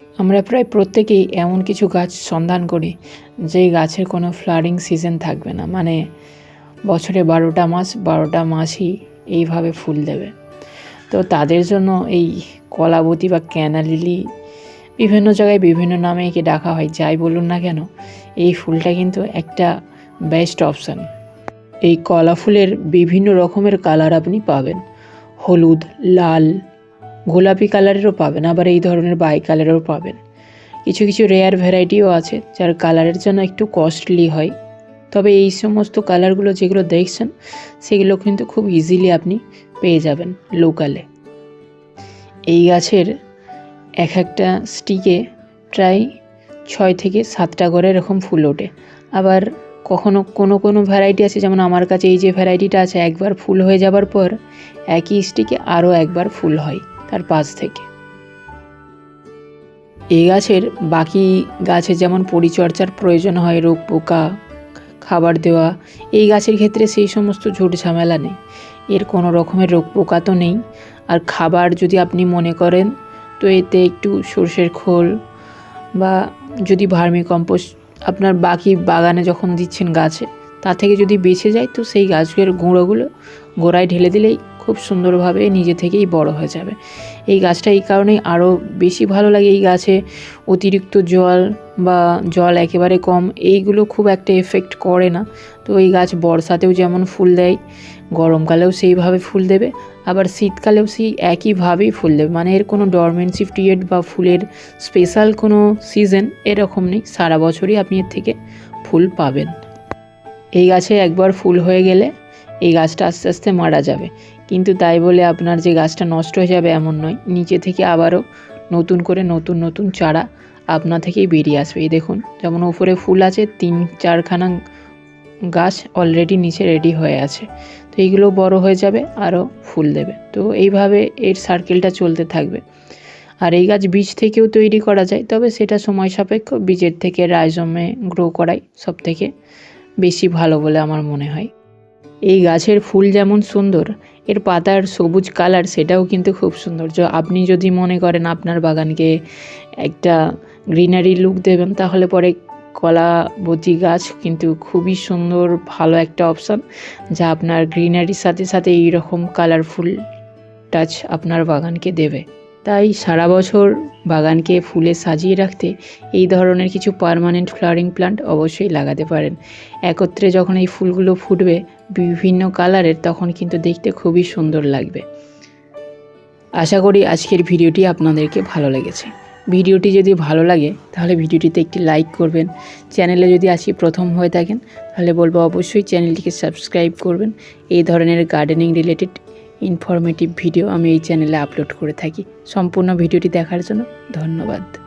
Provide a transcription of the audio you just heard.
আমরা প্রায় প্রত্যেকেই এমন কিছু গাছ সন্ধান করি, যেই গাছের কোনো ফ্লাওয়ারিং সিজন থাকবে না। মানে বছরে বারোটা মাস, বারোটা মাসই এইভাবে ফুল দেবে। তো তাদের জন্য এই কলাবতী বা ক্যানালিলি বিভিন্ন জায়গায় বিভিন্ন নামে একে ডাকা হয়, যাই বলুন না কেন, এই ফুলটা কিন্তু একটা বেস্ট অপশান এই কলা ফুলের বিভিন্ন রকমের কালার আপনি পাবেন। হলুদ, লাল গোলাপি কালারেরও পাবেন, আবার এই ধরনের বাই কালারেরও পাবেন। কিছু কিছু রেয়ার ভ্যারাইটিও আছে, যার কালারের জন্য একটু কস্টলি হয়। তবে এই সমস্ত কালারগুলো যেগুলো দেখছেন, সেগুলো কিন্তু খুব ইজিলি আপনি পেয়ে যাবেন লোকালে এই গাছের এক একটা স্টিকে প্রায় ছয় থেকে সাতটা করে এরকম ফুল ওঠে। আবার কখনো কোনো কোনো ভ্যারাইটি আছে, যেমন আমার কাছে এই যে ভ্যারাইটিটা আছে, একবার ফুল হয়ে যাবার পর একই স্টিকে আরও একবার ফুল হয়। তার পাশ থেকে। এই গাছের বাকি গাছে যেমন পরিচর্যার প্রয়োজন হয়, রোগ পোকা, খাবার দেওয়া, এই গাছের ক্ষেত্রে সেই সমস্ত ঝুট ঝামেলা নেই। এর কোনো রকমের রোগ পোকা তো নেই। আর খাবার যদি আপনি মনে করেন, তো এতে একটু সর্ষের খোল বা যদি ভার্মি কম্পোস্ট আপনার বাকি বাগানে যখন দিচ্ছেন গাছে, তা থেকে যদি বেঁচে যায়, তো সেই গাছের গুঁড়োগুলো গোড়ায় ঢেলে দিলেই খুব সুন্দরভাবে নিজে থেকেই বড় হয়ে যাবে। এই গাছটা এই কারণেই আরও বেশি ভালো লাগে এই গাছে। অতিরিক্ত জল বা জল একেবারে কম, এইগুলো খুব একটা এফেক্ট করে না। তো এই গাছ বর্ষাতেও যেমন ফুল দেয়, গরমকালেও সেইভাবে ফুল দেবে, আবার শীতকালেও সেই একইভাবেই ফুল দেবে। মানে এর কোনো ডরমেন্সি পিরিয়ড বা ফুলের স্পেশাল কোনো সিজন এরকম নেই। সারা বছরই আপনি এর থেকে ফুল পাবেন। এই গাছে একবার ফুল হয়ে গেলে এই গাছটা আস্তে আস্তে মারা যাবে। কিন্তু তাই বলে আপনার যে গাছটা নষ্ট হয়ে যাবে এমন নয়। নিচে থেকে আবারও নতুন করে নতুন নতুন চারা আপনা থেকেই বেরিয়ে আসবে। এই দেখুন, যেমন উপরে ফুল আছে, তিন, চারখানা গাছ অলরেডি নিচে রেডি হয়ে আছে। তো এইগুলো বড় হয়ে যাবে, আরও ফুল দেবে। তো এইভাবে এর সার্কেলটা চলতে থাকবে। আর এই গাছ বীজ থেকেও তৈরি করা যায়, তবে সেটা সময় সাপেক্ষ। বীজের থেকে রাইজমে গ্রো করাই সব থেকে বেশি ভালো বলে আমার মনে হয়। এই গাছের ফুল যেমন সুন্দর এর পাতার সবুজ কালার সেটাও কিন্তু খুব সুন্দর যে আপনি যদি মনে করেন আপনার বাগানকে একটা গ্রিনারি লুক দেবেন, তাহলে পরে কলাবতী গাছ কিন্তু খুবই সুন্দর, ভালো একটা অপশান যা আপনার গ্রিনারির সাথে সাথে এইরকম কালারফুল টাচ আপনার বাগানকে দেবে। তাই সারা বছর বাগানকে ফুলে সাজিয়ে রাখতে এই ধরনের কিছু পার্মানেন্ট ফ্লাওয়ারিং প্লান্ট অবশ্যই লাগাতে পারেন। একত্রে যখন এই ফুলগুলো ফুটবে বিভিন্ন কালারের তখন কিন্তু দেখতে খুবই সুন্দর লাগবে। আশা করি আজকের ভিডিওটি আপনাদেরকে ভালো লেগেছে। ভিডিওটি যদি ভালো লাগে তাহলে ভিডিওটিতে একটি লাইক করবেন। চ্যানেলে যদি আজকে প্রথম হয়ে থাকেন তাহলে বলব অবশ্যই চ্যানেলটিকে সাবস্ক্রাইব করবেন। এই ধরনের গার্ডেনিং রিলেটেড ইনফরমেটিভ ভিডিও আমি এই চ্যানেলে আপলোড করে থাকি। সম্পূর্ণ ভিডিওটি দেখার জন্য ধন্যবাদ।